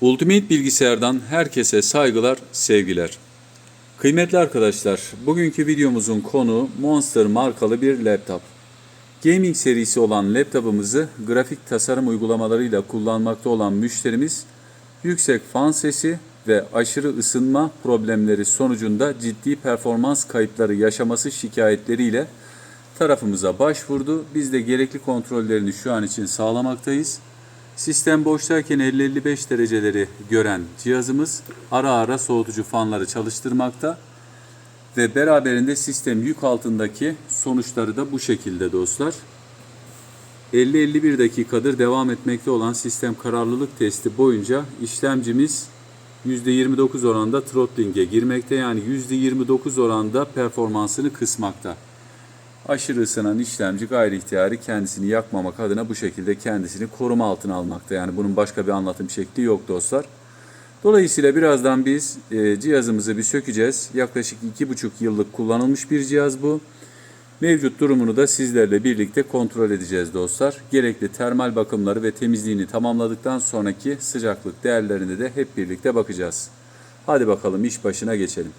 Ultimate Bilgisayar'dan herkese saygılar, sevgiler. Kıymetli arkadaşlar, bugünkü videomuzun konu Monster markalı bir laptop. Gaming serisi olan laptopumuzu grafik tasarım uygulamalarıyla kullanmakta olan müşterimiz yüksek fan sesi ve aşırı ısınma problemleri sonucunda ciddi performans kayıpları yaşaması şikayetleriyle tarafımıza başvurdu. Biz de gerekli kontrollerini şu an için sağlamaktayız. Sistem boştayken 50-55 dereceleri gören cihazımız ara ara soğutucu fanları çalıştırmakta ve beraberinde sistem yük altındaki sonuçları da bu şekilde dostlar. 50-51 dakikadır devam etmekte olan sistem kararlılık testi boyunca işlemcimiz %29 oranda throttling'e girmekte yani %29 oranda performansını kısmakta. Aşırı ısınan işlemci gayri ihtiyari kendisini yakmamak adına bu şekilde kendisini koruma altına almakta. Yani bunun başka bir anlatım şekli yok dostlar. Dolayısıyla birazdan biz e, cihazımızı bir sökeceğiz. Yaklaşık 2,5 yıllık kullanılmış bir cihaz bu. Mevcut durumunu da sizlerle birlikte kontrol edeceğiz dostlar. Gerekli termal bakımları ve temizliğini tamamladıktan sonraki sıcaklık değerlerine de hep birlikte bakacağız. Hadi bakalım iş başına geçelim.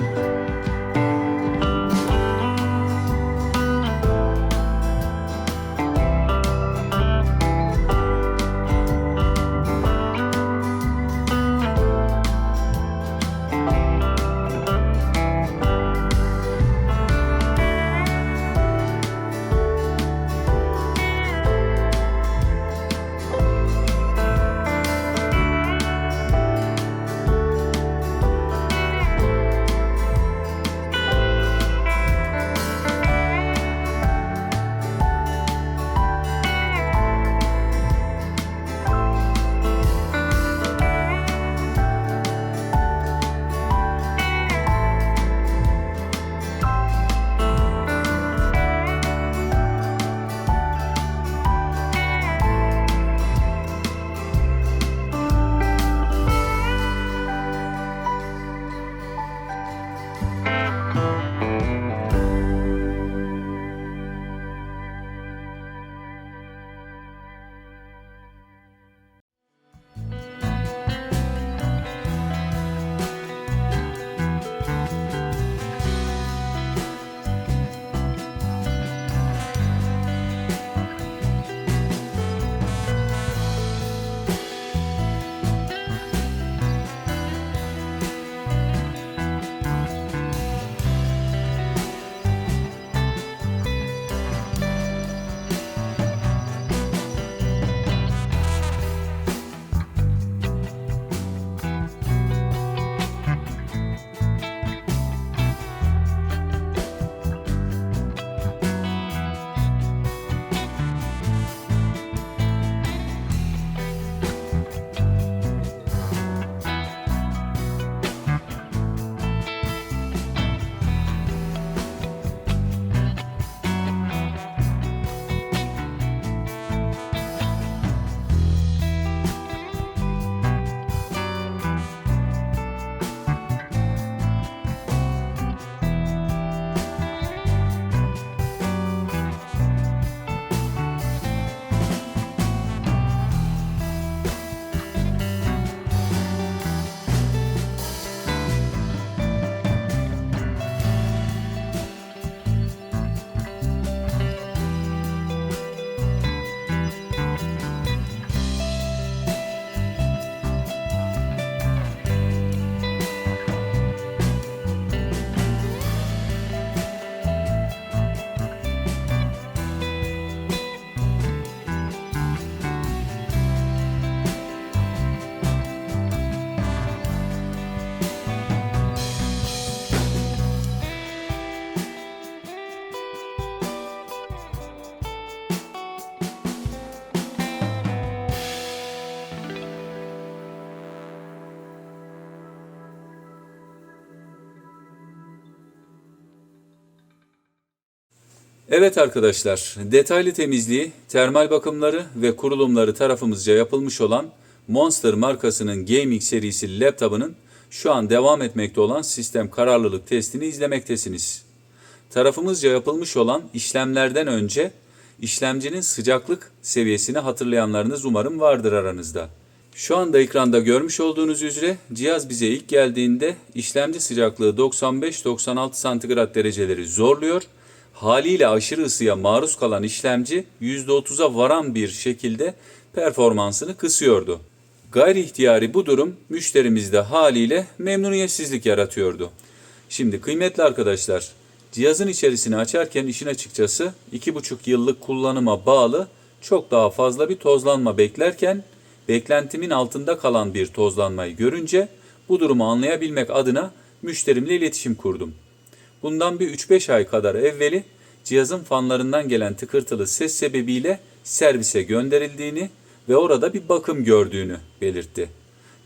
you Evet arkadaşlar, detaylı temizliği, termal bakımları ve kurulumları tarafımızca yapılmış olan Monster markasının gaming serisi laptop'ının şu an devam etmekte olan sistem kararlılık testini izlemektesiniz. Tarafımızca yapılmış olan işlemlerden önce işlemcinin sıcaklık seviyesini hatırlayanlarınız umarım vardır aranızda. Şu anda ekranda görmüş olduğunuz üzere cihaz bize ilk geldiğinde işlemci sıcaklığı 95-96 santigrat dereceleri zorluyor. Haliyle aşırı ısıya maruz kalan işlemci %30'a varan bir şekilde performansını kısıyordu. Gayri ihtiyari bu durum müşterimizde haliyle memnuniyetsizlik yaratıyordu. Şimdi kıymetli arkadaşlar, cihazın içerisini açarken işin açıkçası 2,5 yıllık kullanıma bağlı çok daha fazla bir tozlanma beklerken beklentimin altında kalan bir tozlanmayı görünce bu durumu anlayabilmek adına müşterimle iletişim kurdum. Bundan bir 3-5 ay kadar evveli cihazın fanlarından gelen tıkırtılı ses sebebiyle servise gönderildiğini ve orada bir bakım gördüğünü belirtti.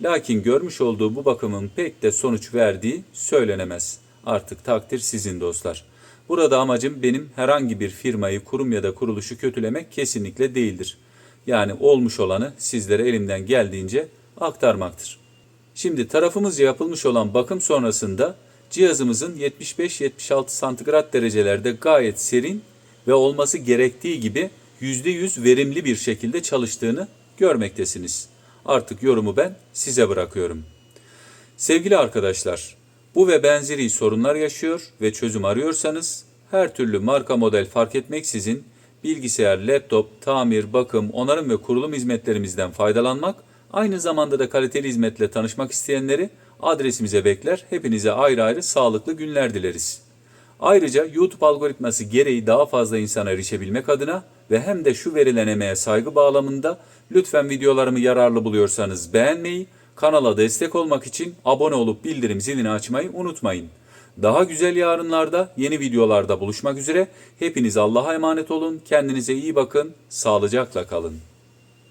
Lakin görmüş olduğu bu bakımın pek de sonuç verdiği söylenemez. Artık takdir sizin dostlar. Burada amacım benim herhangi bir firmayı, kurum ya da kuruluşu kötülemek kesinlikle değildir. Yani olmuş olanı sizlere elimden geldiğince aktarmaktır. Şimdi tarafımızca yapılmış olan bakım sonrasında cihazımızın 75-76 santigrat derecelerde gayet serin ve olması gerektiği gibi %100 verimli bir şekilde çalıştığını görmektesiniz. Artık yorumu ben size bırakıyorum. Sevgili arkadaşlar, Bu ve benzeri sorunlar yaşıyor ve çözüm arıyorsanız her türlü marka model fark etmeksizin bilgisayar, laptop, tamir, bakım, onarım ve kurulum hizmetlerimizden faydalanmak, aynı zamanda da kaliteli hizmetle tanışmak isteyenleri adresimize bekler. Hepinize ayrı ayrı sağlıklı günler dileriz. Ayrıca YouTube algoritması gereği daha fazla insana erişebilmek adına ve hem de şu verilen emeğe saygı bağlamında lütfen videolarımı yararlı buluyorsanız beğenmeyi, kanala destek olmak için abone olup bildirim zilini açmayı unutmayın. Daha güzel yarınlarda yeni videolarda buluşmak üzere. Hepiniz Allah'a emanet olun. Kendinize iyi bakın. Sağlıcakla kalın.